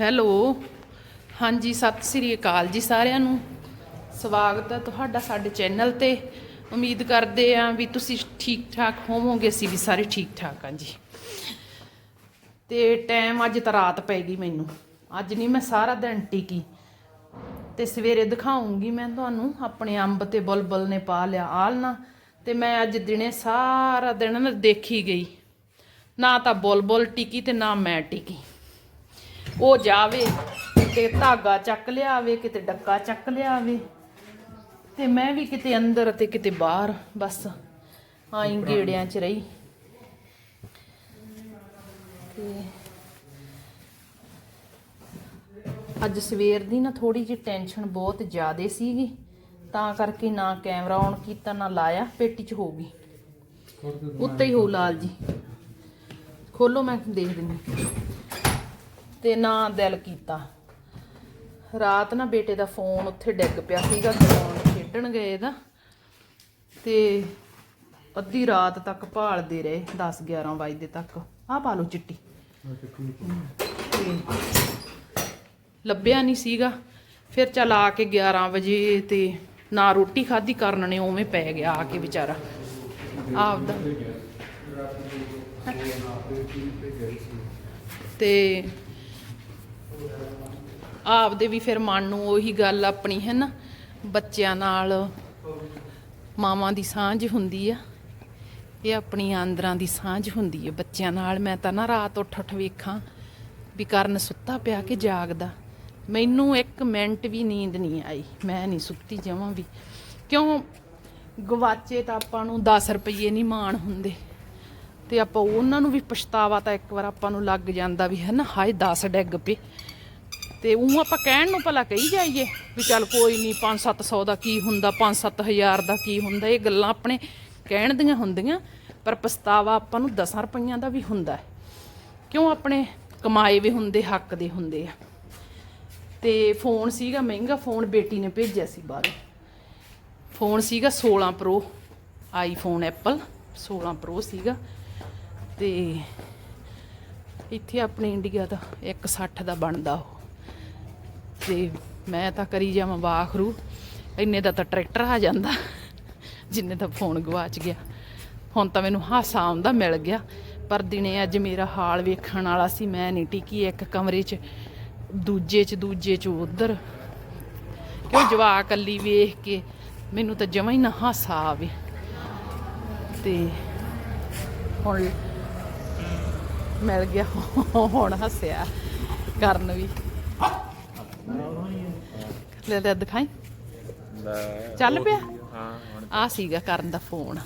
Hello. ਹਾਂਜੀ, ਸਤਿ ਸ੍ਰੀ ਅਕਾਲ ਜੀ ਸਾਰਿਆਂ ਨੂੰ। ਸਵਾਗਤ ਹੈ ਤੁਹਾਡਾ ਸਾਡੇ ਚੈਨਲ ਤੇ। ਉਮੀਦ ਕਰਦੇ ਆਂ ਵੀ ਤੁਸੀਂ ਠੀਕ ਠਾਕ ਹੋਵੋਗੇ, ਅਸੀਂ ਵੀ ਸਾਰੇ ਠੀਕ ਠਾਕ ਹਾਂ ਜੀ। ਤੇ ਟਾਈਮ ਅੱਜ ਤਾਂ ਰਾਤ ਪੈ ਗਈ ਮੈਨੂੰ। ਅੱਜ ਨਹੀਂ ਮੈਂ ਸਾਰਾ ਦਿਨ ਟਿਕੀ। ਤੇ ਸਵੇਰੇ ਦਿਖਾਉਂਗੀ ਮੈਂ ਤੁਹਾਨੂੰ, ਆਪਣੇ ਅੰਬ ਤੇ ਬੁਲਬੁਲ ਨੇ ਪਾ ਲਿਆ ਆਲਣਾ ਤੇ ਮੈਂ ਅੱਜ ਦਿਨੇ ਸਾਰਾ ਦਿਨ ਦੇਖੀ ਗਈ। ਨਾ ਤਾਂ ਬੁਲਬੁਲ ਟਿਕੀ ਤੇ ਨਾ ਮੈਂ ਟਿਕੀ। ਉਹ ਜਾਵੇ, ਕਿਤੇ ਧਾਗਾ ਚੱਕ ਲਿਆਵੇ, ਕਿਤੇ ਡੱਕਾ ਚੱਕ ਲਿਆਵੇ। ਤੇ ਮੈਂ ਵੀ ਕਿਤੇ ਅੰਦਰ ਤੇ ਕਿਤੇ ਬਾਹਰ, ਬਸ ਆਈ ਗੇੜਿਆਂ 'ਚ ਰਹੀ। ਤੇ ਅੱਜ ਸਵੇਰ ਦੀ ਨਾ ਥੋੜੀ ਜਿਹੀ ਟੈਨਸ਼ਨ ਬਹੁਤ ਜ਼ਿਆਦੇ ਸੀਗੀ, ਤਾਂ ਕਰਕੇ ਨਾ ਕੈਮਰਾ ਔਨ ਕੀਤਾ, ਨਾ ਲਾਇਆ, ਪੇਟੀ 'ਚ ਹੋ ਗਈ। ਉੱਤੇ ਹੀ ਹੋ ਲਾਲ ਜੀ। ਖੋਲੋ, ਮੈਂ ਦੇਖ ਦਿੰਦੀ ਤੇ ਨਾ ਦਿਲ ਕੀਤਾ। ਰਾਤ ਨਾ ਬੇਟੇ ਦਾ ਫੋਨ ਉੱਥੇ ਡਿੱਗ ਪਿਆ ਸੀਗਾ, ਗਰਾਊਂਡ ਖੇਡਣ ਗਏ ਦਾ। ਤੇ ਅੱਧੀ ਰਾਤ ਤੱਕ ਭਾਲਦੇ ਰਹੇ 10 11 ਵਜੇ ਤੱਕ। ਆਹ ਪਾ ਲਓ ਚਿੱਟੀ। ਲੱਭਿਆ ਨਹੀਂ ਸੀਗਾ। ਫਿਰ ਚਲ ਆ ਕੇ 11 ਵਜੇ ਤੇ ਨਾ ਰੋਟੀ ਖਾਧੀ ਕਰਨ ਨੇ, ਉਵੇਂ ਪੈ ਗਿਆ ਆ ਕੇ ਵਿਚਾਰਾ। ਆਪਦਾ। ਤੇ ਆਪਦੇ ਵੀ ਫਿਰ ਮਨ ਨੂੰ ਉਹੀ ਗੱਲ ਆਪਣੀ ਹੈ ਨਾ ਬੱਚਿਆਂ ਨਾਲ ਮਾਵਾਂ ਦੀ ਸਾਂਝ ਹੁੰਦੀ ਆ। ਇਹ ਆਪਣੀ ਆਂਦਰਾਂ ਦੀ ਸਾਂਝ ਹੁੰਦੀ ਹੈ ਬੱਚਿਆਂ ਨਾਲ। ਮੈਂ ਤਾਂ ਨਾ ਰਾਤ ਉੱਠ ਉੱਠ ਵੇਖਾਂ ਵੀ ਕਰਨ ਸੁੱਤਾ ਪਿਆ ਕਿ ਜਾਗਦਾ। ਮੈਨੂੰ ਇੱਕ ਮਿੰਟ ਵੀ ਨੀਂਦ ਨਹੀਂ ਆਈ। ਮੈਂ ਨਹੀਂ ਸੁੱਤੀ ਜਾਵਾਂ ਵੀ। ਕਿਉਂ? ਗਵਾਚੇ ਤਾਂ ਆਪਾਂ ਨੂੰ 10 ਰੁਪਏ ਨਹੀਂ ਮਾਣ ਹੁੰਦੇ। ਤੇ ਆਪਾਂ ਉਹਨਾਂ ਨੂੰ ਵੀ ਪਛਤਾਵਾ ਤਾਂ ਇੱਕ ਵਾਰ ਆਪਾਂ ਨੂੰ ਲੱਗ ਜਾਂਦਾ ਵੀ ਹੈ ਨਾ ਹਾਏ 10 ਡਿੱਗ ਪਏ। ਤੇ ਉਹ ਆਪਾਂ ਕਹਿਣ ਨੂੰ ਭਲਾ ਕਹੀ ਜਾਈਏ ਵੀ ਚੱਲ ਕੋਈ ਨਹੀਂ 5-700 ਦਾ ਕੀ ਹੁੰਦਾ 5-7000 ਦਾ ਕੀ ਹੁੰਦਾ, ਇਹ ਗੱਲਾਂ ਆਪਣੇ ਕਹਿਣ ਦੀਆਂ ਹੁੰਦੀਆਂ, ਪਰ ਪਛਤਾਵਾ ਆਪਾਂ ਨੂੰ 10 ਰੁਪਈਆਂ ਦਾ ਵੀ ਹੁੰਦਾ ਕਿਉਂ ਆਪਣੇ ਕਮਾਏ ਵੀ ਹੁੰਦੇ, ਹੱਕ ਦੇ ਹੁੰਦੇ ਆ। ਤੇ ਫੋਨ ਸੀਗਾ ਮਹਿੰਗਾ, ਫੋਨ ਬੇਟੀ ਨੇ ਭੇਜਿਆ ਸੀ ਬਾਹਰੋਂ। ਫੋਨ ਸੀਗਾ 16 ਪ੍ਰੋ, ਆਈਫੋਨ ਐਪਲ 16 ਪ੍ਰੋ ਸੀਗਾ। ਤੇ ਇੱਥੇ ਆਪਣੇ ਇੰਡੀਆ ਦਾ 160 ਦਾ ਬਣਦਾ ਉਹ। ਤੇ ਮੈਂ ਤਾਂ ਕਰੀ ਜਾਵਾਂ ਵਾਖਰੂ ਇੰਨੇ ਦਾ ਤਾਂ ਟਰੈਕਟਰ ਆ ਜਾਂਦਾ, ਜਿੰਨੇ ਦਾ ਫੋਨ ਗਵਾਚ ਗਿਆ। ਹੁਣ ਤਾਂ ਮੈਨੂੰ ਹਾਸਾ ਆਉਂਦਾ ਮਿਲ ਗਿਆ। ਪਰ ਦਿਨੇ ਅੱਜ ਮੇਰਾ ਹਾਲ ਵੇਖਣ ਵਾਲਾ ਸੀ, ਮੈਂ ਨਹੀਂ ਟਿਕੀ ਇੱਕ ਕਮਰੇ 'ਚ, ਦੂਜੇ 'ਚ ਦੂਜੇ 'ਚ ਉਧਰ। ਕਿਉਂ ਜਵਾਕ ਕੱਲੀ ਵੇਖ ਕੇ ਮੈਨੂੰ ਤਾਂ ਜਮਾਂ ਹੀ ਨਾ ਹਾਸਾ ਆਵੇ। ਤੇ ਹੁਣ ਮਿਲ ਗਿਆ, ਹੁਣ ਹੱਸਿਆ ਕਰਨ ਵੀ। ਲੈ ਲੈ ਦਿਖਾਈ। ਲੈ ਚੱਲ ਪਿਆ? ਹਾਂ ਹੁਣ ਆ ਸੀਗਾ ਕਰਨ ਦਾ ਫੋਨ।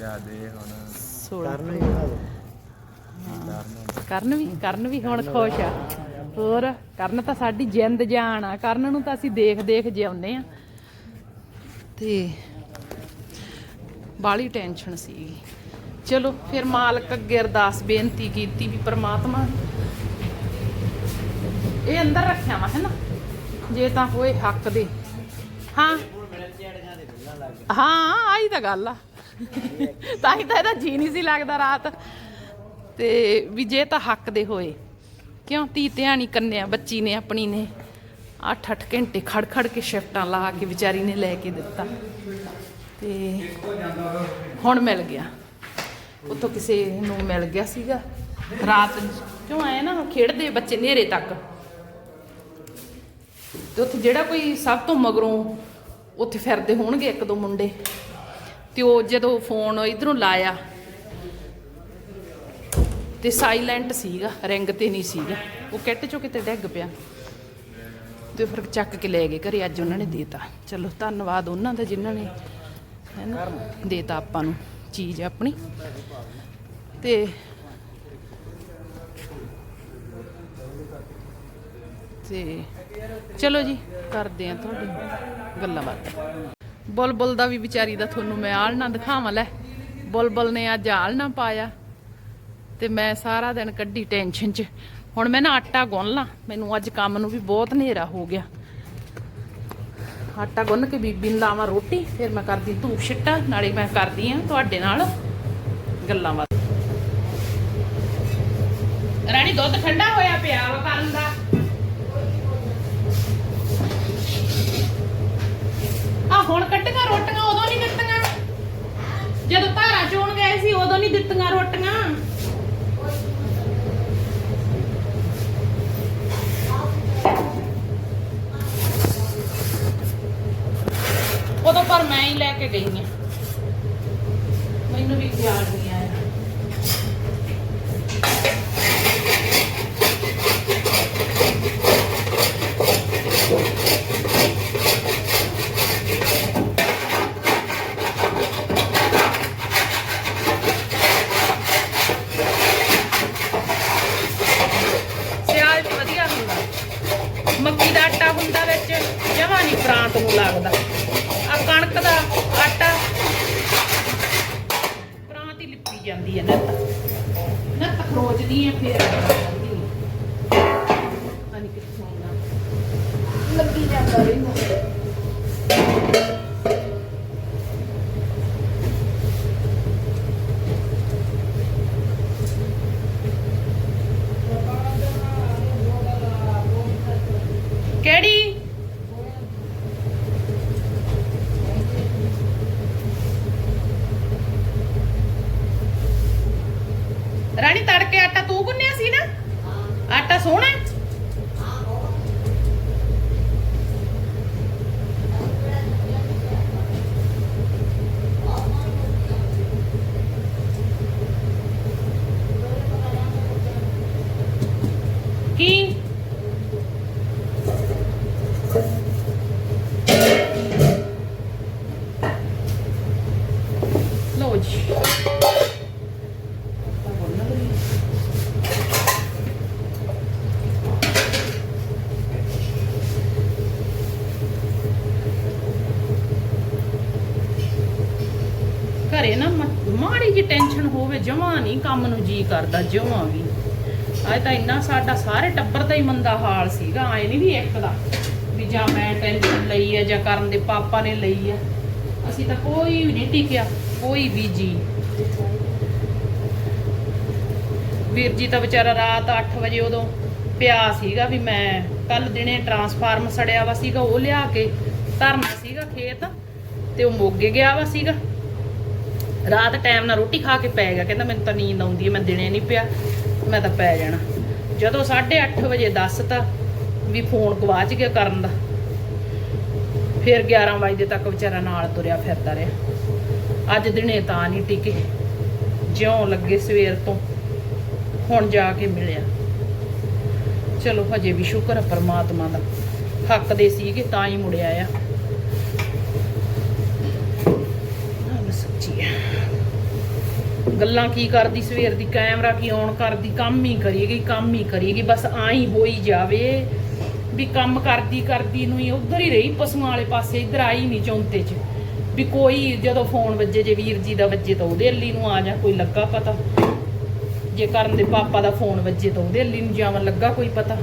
ਜਾ ਦੇ ਹੁਣ। 16 ਕਰਨ ਵੀ ਕਰਨ ਵੀ ਹੁਣ ਖੁਸ਼ ਆ। ਹੋਰ ਕਰਨ ਤਾਂ ਸਾਡੀ ਜਿੰਦ ਜਾਨ ਆ। ਕਰਨ ਨੂੰ ਤਾਂ ਅਸੀਂ ਦੇਖ ਦੇਖ ਜਿਉਂਦੇ ਆ। ਤੇ ਬਾਲੀ ਟੈਨਸ਼ਨ ਸੀਗੀ। ਚਲੋ ਫਿਰ ਮਾਲਕ ਅੱਗੇ ਅਰਦਾਸ ਬੇਨਤੀ ਕੀਤੀ ਵੀ ਪ੍ਰਮਾਤਮਾ ਇਹ ਅੰਦਰ ਰੱਖਿਆ ਵਾ ਹੈ ਨਾ? ਜੇ ਤਾਂ ਹੋਏ ਹੱਕ ਦੇ। ਹਾਂ। ਹਾਂ, ਆਹੀ ਤਾਂ ਗੱਲ ਆ। ਤਾਂ ਹੀ ਤਾਂ ਇਹਦਾ ਜੀ ਨਹੀਂ ਸੀ ਲੱਗਦਾ ਰਾਤ। ਤੇ ਵੀ ਜੇ ਤਾਂ ਹੱਕ ਦੇ ਹੋਏ। ਕਿਉਂ? ਧੀ ਧਿਆਣੀ ਕੰਨਿਆ, ਬੱਚੀ ਨੇ ਆਪਣੀ ਨੇ। 8-8 ਘੰਟੇ ਖੜ ਖੜ ਕੇ ਸ਼ਿਫਟਾਂ ਲਾ ਕੇ ਵਿਚਾਰੀ ਨੇ ਲੈ ਕੇ ਦਿੱਤਾ। ਤੇ ਹੁਣ ਮਿਲ ਗਿਆ। ਉੱਥੋਂ ਕਿਸੇ ਨੂੰ ਮਿਲ ਗਿਆ ਸੀਗਾ। ਰਾਤ ਕਿਉਂ ਆਏ ਨਾ ਖੇਡਦੇ ਬੱਚੇ ਨੇਰੇ ਤੱਕ। ਤੇ ਉੱਥੇ ਜਿਹੜਾ ਕੋਈ ਸਭ ਤੋਂ ਮਗਰੋਂ ਉੱਥੇ ਫਿਰਦੇ ਹੋਣਗੇ ਇੱਕ ਦੋ ਮੁੰਡੇ, ਤੇ ਉਹ ਜਦੋਂ ਫੋਨ ਇਧਰੋਂ ਲਾਇਆ, ਤੇ ਸਾਇਲੈਂਟ ਸੀਗਾ ਰਿੰਗ ਤੇ ਨਹੀਂ ਸੀਗਾ। ਉਹ ਕਿੱਟ ਚੋਂ ਕਿਤੇ ਡਿੱਗ ਪਿਆ। ਤੇ ਫਿਰ ਚੱਕ ਕੇ ਲੈ ਗਏ ਘਰੇ, ਅੱਜ ਉਹਨਾਂ ਨੇ ਦੇਤਾ। ਚਲੋ, ਧੰਨਵਾਦ ਉਹਨਾਂ ਦਾ ਜਿਨ੍ਹਾਂ ਨੇ, ਹੈਨਾ, ਦੇਤਾ ਆਪਾਂ ਨੂੰ ਚੀਜ਼ ਆਪਣੀ। ਤੇ ਤੇ ਚਲੋ ਜੀ, ਕਰਦੇ ਆ ਤੁਹਾਡੀ ਗੱਲਾਂ ਬਾਤਾਂ। ਬੁਲਬੁਲ ਦਾ ਵੀ ਵਿਚਾਰੀ ਦਾ ਤੁਹਾਨੂੰ ਮੈਂ ਆਲਣਾ ਦਿਖਾਵਾਂ, ਲੈ। ਬੁਲਬੁਲ ਨੇ ਅੱਜ ਆਲਣਾ ਪਾਇਆ ਤੇ ਮੈਂ ਸਾਰਾ ਦਿਨ ਕੱਢੀ ਟੈਨਸ਼ਨ 'ਚ। ਹੁਣ ਮੈਂ ਨਾ ਆਟਾ ਗੁੰਨ ਲਾਂ, ਮੈਨੂੰ ਅੱਜ ਕੰਮ ਨੂੰ ਵੀ ਬਹੁਤ ਹਨੇਰਾ ਹੋ ਗਿਆ। ਆਟਾ ਗੁੰਨ ਕੇ ਬੀਬੀ ਨੂੰ ਲਾਵਾਂ ਰੋਟੀ, ਫਿਰ ਮੈਂ ਕਰਦੀ ਧੂਪ ਛਿੱਟਾ, ਨਾਲੇ ਮੈਂ ਕਰਦੀ ਆ ਤੁਹਾਡੇ ਨਾਲ ਗੱਲਾਂ ਬਾਤਾਂ। ਰਾਣੀ, ਦੁੱਧ ਠੰਡਾ ਹੋਇਆ ਪਿਆ ਵਾ ਕਰਨ ਦਾ। ਹੁਣ ਕੱਟੀਆਂ ਰੋਟੀਆਂ, ਉਦੋਂ ਨਹੀਂ ਦਿੱਤੀਆਂ। ਜਦੋਂ ਧਾਰਾ ਚੋਣ ਗਏ ਸੀ, ਉਦੋਂ ਨਹੀਂ ਦਿੱਤੀਆਂ ਰੋਟੀਆਂ। ਉਦੋਂ ਪਰ ਮੈਂ ਹੀ ਲੈ ਕੇ ਗਈ ਆ ਮੈਨੂੰ ਵੀ ਖਿਆਲ ਨਹੀਂ ਆਇਆ ਸਿਆਲ ਚ ਵਧੀਆ ਹੁੰਦਾ ਮੱਕੀ ਦਾ ਆਟਾ ਹੁੰਦਾ ਵਿੱਚ, ਜਮਾ ਨਹੀਂ ਪ੍ਰਾਂਤ ਨੂੰ ਲੱਗਦਾ। ਆ ਕਣਕ ਦਾ ਆਟਾ, ਪ੍ਰਾਂਤ ਹੀ ਲਿਪੀ ਜਾਂਦੀ ਹੈ ਨੱਤ। ਨੱਤ ਖਰੋਚਦੀ ਹੈ, ਫੇਰ ਅਨੀ ਕਿੱਥੋਂ ਆਉਂਦਾ। ਲੱਗੀ ਜਾਂਦਾ ਰਹਿੰਦਾ ਕਿਹੜੀ ਰਾਣੀ ਤੜਕੇ ਆਟਾ ਤੂੰ ਗੁੰਨਿਆ ਸੀ ਨਾ ਆਟਾ ਸੋਹਣਾ ਹੈ? ਕੀ ਲਓ ਜੀ ਘਰੇ ਨਾ ਮ- ਮਾੜੀ ਜੀ ਟੈਨਸ਼ਨ ਹੋਵੇ, ਜਮਾ ਨਹੀਂ ਕੰਮ ਨੂੰ ਜੀ ਕਰਦਾ, ਜਮਾ ਵੀ। ਅੱਜ ਤਾਂ ਇੰਨਾ ਸਾਡਾ ਸਾਰੇ ਟੱਬਰ ਦਾ ਹੀ ਮੰਦਾ ਹਾਲ ਸੀਗਾ ਐ ਨਹੀਂ ਵੀ ਇੱਕ ਦਾ, ਵੀ ਜਾਂ ਮੈਂ ਟੈਨਸ਼ਨ ਲਈ ਹੈ ਜਾਂ ਕਰਨ ਦੇ ਪਾਪਾ ਨੇ ਲਈ ਹੈ ਅਸੀਂ ਤਾਂ ਕੋਈ ਵੀ ਨਹੀਂ ਟਿਕਿਆ, ਕੋਈ ਵੀ ਜੀ। ਵੀਰ ਜੀ ਤਾਂ ਵਿਚਾਰਾ ਰਾਤ 8 ਵਜੇ ਉਦੋਂ ਪਿਆ ਸੀਗਾ ਵੀ ਮੈਂ ਕੱਲ ਦਿਨੇ ਟਰਾਂਸਫਾਰਮ ਸੜਿਆ ਵਾ ਸੀਗਾ, ਉਹ ਲਿਆ ਕੇ ਧਰਨਾ ਸੀਗਾ ਖੇਤ, ਤੇ ਉਹ ਮੋਗੇ ਗਿਆ ਵਾ ਸੀਗਾ। ਰਾਤ ਟਾਈਮ ਨਾਲ ਰੋਟੀ ਖਾ ਕੇ ਪੈ ਗਿਆ। ਕਹਿੰਦਾ ਮੈਨੂੰ ਤਾਂ ਨੀਂਦ ਆਉਂਦੀ ਹੈ, ਮੈਂ ਦਿਨੇ ਨਹੀਂ ਪਿਆ, ਮੈਂ ਤਾਂ ਪੈ ਜਾਣਾ। ਜਦੋਂ 8:30 ਵਜੇ ਦੱਸਤਾ ਵੀ ਫੋਨ ਗਵਾਚ ਗਿਆ ਕਰਨ ਦਾ, ਫਿਰ 11 ਵਜੇ ਤੱਕ ਵਿਚਾਰਾ ਨਾਲ ਤੁਰਿਆ ਫਿਰਦਾ ਰਿਹਾ। ਅੱਜ ਦਿਨੇ ਤਾਂ ਨਹੀਂ ਟਿਕੇ, ਜਿਉਂ ਲੱਗੇ ਸਵੇਰ ਤੋਂ, ਹੁਣ ਜਾ ਕੇ ਮਿਲਿਆ। ਚਲੋ ਹਜੇ ਵੀ ਸ਼ੁਕਰ ਹੈ ਪਰਮਾਤਮਾ ਦਾ ਹੱਕ ਦੇ ਸੀਗੇ ਤਾਂ ਹੀ ਮੁੜਿਆ ਆ ਹਾਂ ਸੱਚੀ ਹੈ ਗੱਲਾਂ ਕੀ ਕਰਦੀ, ਸਵੇਰ ਦੀ ਕੈਮਰਾ ਕੀ ਔਨ ਕਰਦੀ, ਕੰਮ ਹੀ ਕਰੀਏਗੀ, ਕੰਮ ਹੀ ਕਰੀਏਗੀ, ਬਸ ਆਈ ਹੋਈ ਜਾਵੇ। ਵੀ ਕੰਮ ਕਰਦੀ ਕਰਦੀ ਨੂੰ ਹੀ ਉਧਰ ਹੀ ਰਹੀ, ਪਸ਼ੂਆਂ ਵਾਲੇ ਪਾਸੇ, ਇੱਧਰ ਆਈ ਨਹੀਂ ਚੌਂਤੇ 'ਚ। ਵੀ ਕੋਈ ਜਦੋਂ ਫੋਨ ਵੱਜੇ, ਜੇ ਵੀਰ ਜੀ ਦਾ ਵੱਜੇ ਤਾਂ ਉਹਦੇ ਅੱਲੀ ਨੂੰ ਆ ਜਾ, ਕੋਈ ਲੱਗਾ ਪਤਾ। ਜੇ ਕਰਨ ਦੇ ਪਾਪਾ ਦਾ ਫੋਨ ਵੱਜੇ ਤਾਂ ਉਹਦੇ ਅੱਲੀ ਨੂੰ ਜਾਵਣ ਲੱਗਾ ਕੋਈ ਪਤਾ।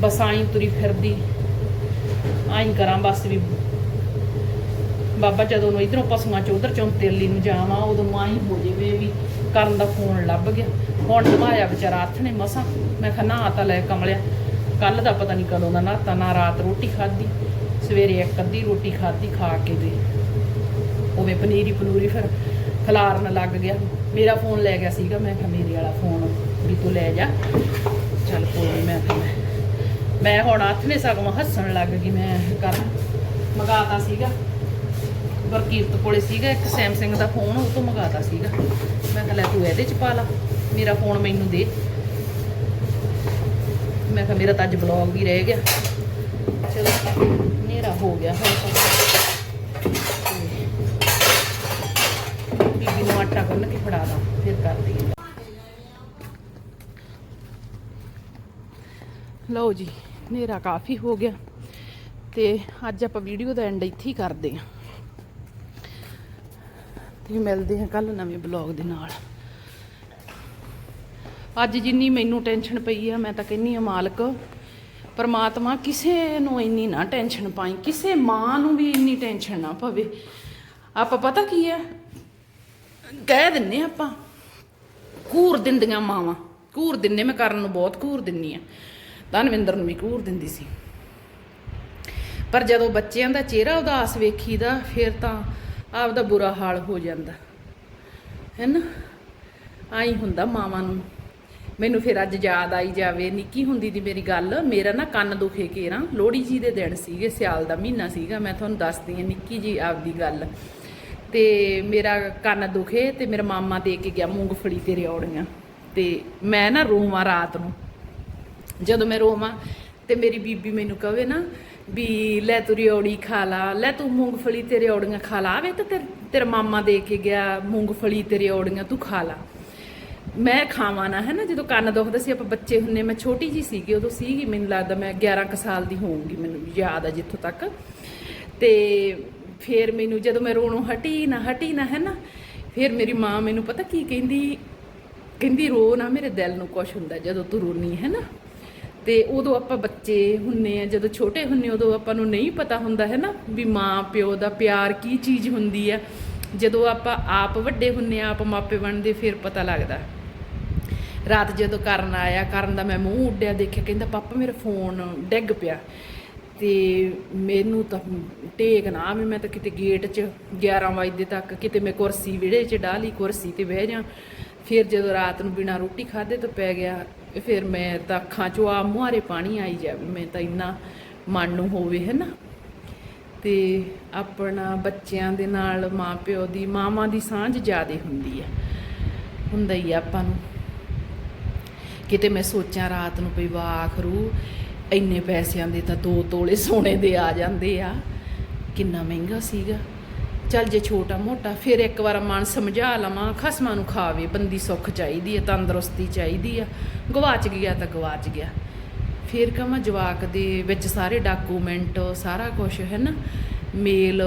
ਬਸ ਆਈ ਤੁਰੀ ਫਿਰਦੀ। ਆਈ ਕਰਾਂ ਬਸ ਵੀ ਬਾਬਾ ਜਦੋਂ ਨੂੰ ਇਧਰੋਂ ਪਸ਼ੂਆਂ ਚ ਉਧਰ ਚੌਂਤੇ ਅੱਲੀ ਨੂੰ ਜਾਵਾਂ, ਉਦੋਂ ਮਾਂ ਹੀ ਹੋ ਜਾਵੇ ਵੀ ਕਰਨ ਦਾ ਫੋਨ ਲੱਭ ਗਿਆ। ਹੁਣ ਨਵਾਇਆ ਵਿਚਾਰਾ ਹੱਥ ਨੇ ਮਸਾਂ, ਮੈਂ ਕਿਹਾ ਨਾ ਤਾਂ ਲੈ ਕਮਲਿਆ। ਕੱਲ ਦਾ ਪਤਾ ਨਹੀਂ ਕਦੋਂ ਦਾ ਨਹਾਤਾ, ਨਾ ਰਾਤ ਰੋਟੀ ਖਾਧੀ, ਸਵੇਰੇ ਇੱਕ ਅੱਧੀ ਰੋਟੀ ਖਾਧੀ, ਖਾ ਕੇ ਦੇ ਉਵੇਂ ਪਨੀਰੀ ਪਨੂਰੀ ਫਿਰ ਖਲਾਰਨ ਲੱਗ ਗਿਆ। ਮੇਰਾ ਫੋਨ ਲੈ ਗਿਆ ਸੀਗਾ, ਮੈਂ ਕਿਹਾ ਮੇਰੇ ਵਾਲਾ ਫੋਨ ਵੀ ਤੂੰ ਲੈ ਜਾ। ਚੱਲ ਕੋਈ ਮੈਂ ਕਿਹਾ ਮੈਂ ਮੈਂ ਹੁਣ ਹੱਥ ਨੇ ਸਗੋਂ ਹੱਸਣ ਲੱਗ ਗਈ, ਮੈਂ ਕਰ। ਮਗਾਤਾ ਸੀਗਾ। ਵਰਕੀਰਤ ਕੋਲੇ ਸੀਗਾ, ਇੱਕ ਸੈਮਸੰਗ ਦਾ ਫੋਨ ਉਹ ਤੋਂ ਮੰਗਾਤਾ ਸੀਗਾ। ਮੈਂ ਕਿਹਾ, ਲੈ ਤੂੰ ਇਹਦੇ ਚ ਪਾ ਲਾ, ਮੇਰਾ ਫੋਨ ਮੈਨੂੰ ਦੇ। ਮੈਂ ਕਿਹਾ, ਮੇਰਾ ਤਾਂ ਅੱਜ ਬਲੌਗ ਵੀ ਰਹਿ ਗਿਆ। ਚਲੋ, ਹਨੇਰਾ ਹੋ ਗਿਆ ਹੁਣ ਤਾਂ। ਬੀਬੀ ਨੂੰ ਆਟਾ ਗੁੰਨ ਕੇ ਫੜਾ ਦਾਂ, ਫਿਰ ਕਰਦੀ ਲਓ ਜੀ, ਹਨੇਰਾ ਕਾਫੀ ਹੋ ਗਿਆ। ਤੇ ਅੱਜ ਆਪਾਂ ਵੀਡੀਓ ਦਾ ਐਂਡ ਇੱਥੇ ਹੀ ਕਰਦੇ ਹਾਂ। ਤੇ ਮਿਲਦੇ ਹਾਂ ਕੱਲ ਨਵੇਂ ਬਲੌਗ ਦੇ ਨਾਲ। ਅੱਜ ਜਿੰਨੀ ਮੈਨੂੰ ਟੈਨਸ਼ਨ ਪਈ ਆ, ਮੈਂ ਤਾਂ ਕਹਿੰਨੀ ਆ, ਮਾਲਕ, ਪਰਮਾਤਮਾ ਕਿਸੇ ਨੂੰ ਇੰਨੀ ਨਾ ਟੈਨਸ਼ਨ ਪਾਈ, ਕਿਸੇ ਮਾਂ ਨੂੰ ਵੀ ਇੰਨੀ ਟੈਨਸ਼ਨ ਨਾ ਪਵੇ। ਆਪਾਂ ਪਤਾ ਕੀ ਆ? ਕਹਿ ਦਿੰਨੇ ਆਪਾਂ, ਘੂਰ ਦਿੰਦੀਆਂ ਮਾਵਾਂ। ਘੂਰ ਦਿੰਨੇ, ਮੈਂ ਕਰਨ ਨੂੰ ਬਹੁਤ ਘੂਰ ਦਿੰਨੀ ਆ। ਧਨਵਿੰਦਰ ਨੂੰ ਵੀ ਘੂਰ ਦਿੰਦੀ ਸੀ। ਪਰ ਜਦੋਂ ਬੱਚਿਆਂ ਦਾ ਚਿਹਰਾ ਉਦਾਸ ਵੇਖੀਦਾ, ਫਿਰ ਤਾਂ ਆਪ ਦਾ ਬੁਰਾ ਹਾਲ ਹੋ ਜਾਂਦਾ। ਹੈ ਨਾ ਆਈ ਹੁੰਦਾ ਮਾਵਾਂ ਨੂੰ। ਮੈਨੂੰ ਫਿਰ ਅੱਜ ਯਾਦ ਆਈ ਜਾਵੇ, ਨਿੱਕੀ ਹੁੰਦੀ ਦੀ ਮੇਰੀ ਗੱਲ, ਮੇਰਾ ਨਾ ਕੰਨ ਦੁਖੇ ਕੇਰਾਂ। ਲੋਹੜੀ ਜੀ ਦੇ ਦਿਨ ਸੀਗੇ, ਸਿਆਲ ਦਾ ਮਹੀਨਾ ਸੀਗਾ, ਮੈਂ ਤੁਹਾਨੂੰ ਦੱਸਦੀ ਹਾਂ ਨਿੱਕੀ ਜੀ ਆਪਦੀ ਗੱਲ। ਤੇ ਮੇਰਾ ਕੰਨ ਦੁਖੇ ਤੇ ਮੇਰਾ ਮਾਮਾ ਦੇ ਕੇ ਗਿਆ ਮੂੰਗਫਲੀ ਤੇ ਰਿਓੜੀਆਂ। ਤੇ ਮੈਂ ਨਾ ਰੋਵਾਂ ਰਾਤ ਨੂੰ। ਜਦੋਂ ਮੈਂ ਰੋਵਾਂ ਤੇ ਮੇਰੀ ਬੀਬੀ ਮੈਨੂੰ ਕਹੇ ਨਾ ਵੀ ਲੈ ਤੂੰ ਰਿਓੜੀ ਖਾ ਲਾ, ਲੈ ਤੂੰ ਮੂੰਗਫਲੀ ਤੇ ਰਿਓੜੀਆਂ ਖਾ ਲਾ ਵੇ ਤਾਂ ਤੇਰਾ ਮਾਮਾ ਦੇ ਕੇ ਗਿਆ ਮੂੰਗਫਲੀ ਤੇ ਰਿਓੜੀਆਂ ਤੂੰ ਖਾ ਲਾ। ਮੈਂ ਖਾਵਾਂ ਨਾ ਹੈ ਨਾ ਜਦੋਂ ਕੰਨ ਦੁਖਦਾ ਸੀ, ਆਪਾਂ ਬੱਚੇ ਹੁੰਨੇ, ਮੈਂ ਛੋਟੀ ਜੀ ਸੀਗੀ, ਉਦੋਂ ਸੀਗੀ, ਮੈਨੂੰ ਲੱਗਦਾ ਮੈਂ 11 ਕੁ ਸਾਲ ਦੀ ਹੋਊਂਗੀ, ਮੈਨੂੰ ਯਾਦ ਆ ਜਿੱਥੋਂ ਤੱਕ। ਤੇ ਫਿਰ ਮੈਨੂੰ ਜਦੋਂ ਮੈਂ ਰੋਣੋਂ ਹਟੀ ਨਾ ਹਟੀ ਨਾ ਹੈ ਨਾ ਫਿਰ ਮੇਰੀ ਮਾਂ ਮੈਨੂੰ ਪਤਾ ਕੀ ਕਹਿੰਦੀ ਕਹਿੰਦੀ, ਰੋ ਨਾ, ਮੇਰੇ ਦਿਲ ਨੂੰ ਕੁਛ ਹੁੰਦਾ ਜਦੋਂ ਤੂੰ ਰੋਨੀ ਹੈ ਨਾ ਤੇ ਉਦੋਂ ਆਪਾਂ ਬੱਚੇ ਹੁੰਨੇ ਆ, ਜਦੋਂ ਛੋਟੇ ਹੁੰਨੇ ਉਦੋਂ ਆਪਾਂ ਨੂੰ ਨਹੀਂ ਪਤਾ ਹੁੰਦਾ ਹੈ ਨਾ ਵੀ ਮਾਂ, ਪਿਓ ਦਾ ਪਿਆਰ ਕੀ ਚੀਜ਼ ਹੁੰਦੀ ਆ। ਜਦੋਂ ਆਪਾਂ ਆਪ ਵੱਡੇ ਹੁੰਨੇ ਆ, ਆਪ ਮਾਪੇ ਬਣਦੇ, ਫਿਰ ਪਤਾ ਲੱਗਦਾ। ਰਾਤ ਜਦੋਂ ਕਰਨ ਆਇਆ, ਕਰਨ ਦਾ ਮੈਂ ਮੂੰਹ ਉੱਡਿਆ, ਦੇਖਿਆ, ਕਹਿੰਦਾ, ਪਾਪਾ, ਮੇਰਾ ਫੋਨ ਡਿੱਗ ਪਿਆ। ਤੇ ਮੈਨੂੰ ਤਾਂ ਟੇਕ ਨਾ ਆਵੇ, ਮੈਂ ਤਾਂ ਕਿਤੇ ਗੇਟ 'ਚ 11 ਵਜੇ ਤੱਕ ਕਿਤੇ ਮੈਂ ਕੁਰਸੀ ਵਿੜੇ 'ਚ ਡਾਲੀ ਕੁਰਸੀ ਤੇ ਬਹਿ ਜਾ। ਫਿਰ ਜਦੋਂ ਰਾਤ ਨੂੰ ਬਿਨਾ ਰੋਟੀ ਖਾਦੇ ਤੋਂ ਪੈ ਗਿਆ ਫਿਰ ਮੈਂ ਤਾਂ ਅੱਖਾਂ 'ਚੋਂ ਆ ਮੁਹਾਰੇ ਪਾਣੀ ਆਈ ਜਾਵੇ ਮੈਂ ਤਾਂ ਇੰਨਾ ਮਨ ਨੂੰ ਹੋਵੇ ਹੈ ਨਾ ਤੇ ਆਪਣਾ ਬੱਚਿਆਂ ਦੇ ਨਾਲ ਮਾਪਿਓ ਦੀ, ਮਾਵਾਂ ਦੀ ਸਾਂਝ ਜ਼ਿਆਦੇ ਹੁੰਦੀ ਆ, ਹੁੰਦਾ ਹੀ ਆ ਆਪਾਂ ਨੂੰ। ਕਿਤੇ ਮੈਂ ਸੋਚਾਂ ਰਾਤ ਨੂੰ ਵੀ ਪਈ ਵਾਖਰੂ ਇੰਨੇ ਪੈਸਿਆਂ ਦੇ ਤਾਂ ਦੋ ਤੋਲੇ ਸੋਨੇ ਦੇ ਆ ਜਾਂਦੇ ਆ। ਕਿੰਨਾ ਮਹਿੰਗਾ ਸੀਗਾ। ਚੱਲ ਜੇ ਛੋਟਾ ਮੋਟਾ, ਫਿਰ ਇੱਕ ਵਾਰ ਮਨ ਸਮਝਾ ਲਵਾਂ, ਖਸਮਾਂ ਨੂੰ ਖਾਵੇ, ਬੰਦੀ ਸੁੱਖ ਚਾਹੀਦੀ ਹੈ ਤੰਦਰੁਸਤੀ ਚਾਹੀਦੀ ਆ। ਗਵਾਚ ਗਿਆ ਤਾਂ ਗਵਾਚ ਗਿਆ। ਫਿਰ ਕਮਾ ਜਵਾਕ ਦੇ ਵਿੱਚ ਸਾਰੇ ਡਾਕੂਮੈਂਟ ਸਾਰਾ ਕੁਝ ਹੈ ਨਾ ਮੇਲ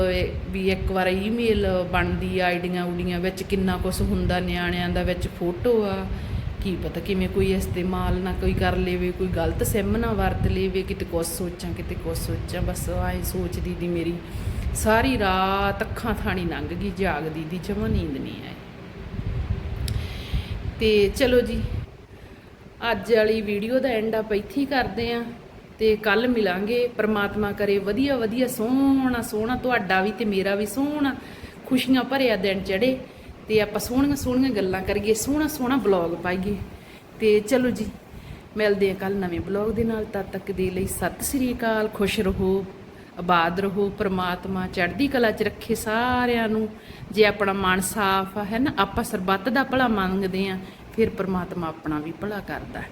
ਵੀ ਇੱਕ ਵਾਰ ਈਮੇਲ ਬਣਦੀ ਆਈਡੀਆਂ ਉਡੀਆਂ ਵਿੱਚ ਕਿੰਨਾ ਕੁਝ ਹੁੰਦਾ ਨਿਆਣਿਆਂ ਦਾ ਵਿੱਚ ਫੋਟੋ ਆ। ਕੀ ਪਤਾ ਕਿਵੇਂ ਕੋਈ ਇਸਤੇਮਾਲ ਨਾ ਕੋਈ ਕਰ ਲੇਵੇ, ਕੋਈ ਗਲਤ ਸਿਮ ਨਾ ਵਰਤ ਲੇਵੇ, ਕਿਤੇ ਕੁਛ ਸੋਚਾਂ, ਕਿਤੇ ਕੁਛ ਸੋਚਾਂ, ਬਸ ਆਏ ਸੋਚਦੀ ਦੀ ਮੇਰੀ। ਸਾਰੀ ਰਾਤ ਅੱਖਾਂ ਥਾਣੀ ਲੰਘ ਗਈ ਜਾਗਦੀ ਦੀ, ਜਮਾਂ ਨੀਂਦ ਨਹੀਂ ਆਈ। ਤੇ ਚਲੋ ਜੀ, ਅੱਜ ਵਾਲੀ ਵੀਡੀਓ ਦਾ ਐਂਡ ਆਪਾਂ ਇੱਥੇ ਹੀ ਕਰਦੇ ਆਂ ਤੇ ਕੱਲ ਮਿਲਾਂਗੇ। ਪ੍ਰਮਾਤਮਾ ਕਰੇ ਵਧੀਆ ਵਧੀਆ, ਸੋਹਣਾ ਸੋਹਣਾ ਤੁਹਾਡਾ ਵੀ ਤੇ ਮੇਰਾ ਵੀ ਸੋਹਣਾ, ਖੁਸ਼ੀਆਂ ਭਰਿਆ ਦਿਨ ਚੜੇ ਤੇ ਆਪਾਂ ਸੋਹਣੀਆਂ ਸੋਹਣੀਆਂ ਗੱਲਾਂ ਕਰੀਏ, ਸੋਹਣਾ ਸੋਹਣਾ ਬਲੌਗ ਪਾਈਏ। ਤੇ ਚਲੋ ਜੀ, ਮਿਲਦੇ ਆਂ ਕੱਲ ਨਵੇਂ ਬਲੌਗ ਦੇ ਨਾਲ, ਤਦ ਤੱਕ ਦੇ ਲਈ ਸਤਿ ਸ੍ਰੀ ਅਕਾਲ, ਖੁਸ਼ ਰਹੋ। ਆਬਾਦ ਰਹੋ, ਪ੍ਰਮਾਤਮਾ ਚੜ੍ਹਦੀ ਕਲਾ 'ਚ ਰੱਖੇ ਸਾਰਿਆਂ ਨੂੰ। ਜੇ ਆਪਣਾ ਮਨ ਸਾਫ਼ ਆ, ਹੈ ਨਾ, ਆਪਾਂ ਸਰਬੱਤ ਦਾ ਭਲਾ ਮੰਗਦੇ ਆਂ, ਫਿਰ ਪ੍ਰਮਾਤਮਾ ਆਪਣਾ ਵੀ ਭਲਾ ਕਰਦਾ ਹੈ।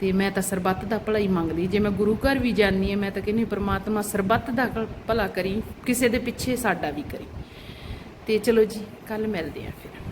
ਤੇ ਮੈਂ ਤਾਂ ਸਰਬੱਤ ਦਾ ਭਲਾ ਹੀ ਮੰਗਦੀ। ਜੇ ਮੈਂ ਗੁਰੂ ਘਰ ਵੀ ਜਾਨੀ ਆ, ਮੈਂ ਤਾਂ ਕਹਿੰਦੀ ਪ੍ਰਮਾਤਮਾ ਸਰਬੱਤ ਦਾ ਭਲਾ ਕਰੀ, ਕਿਸੇ ਦੇ ਪਿੱਛੇ ਸਾਡਾ ਵੀ ਕਰੀ। ਤੇ ਚਲੋ ਜੀ ਕੱਲ ਮਿਲਦੇ ਆ ਫਿਰ।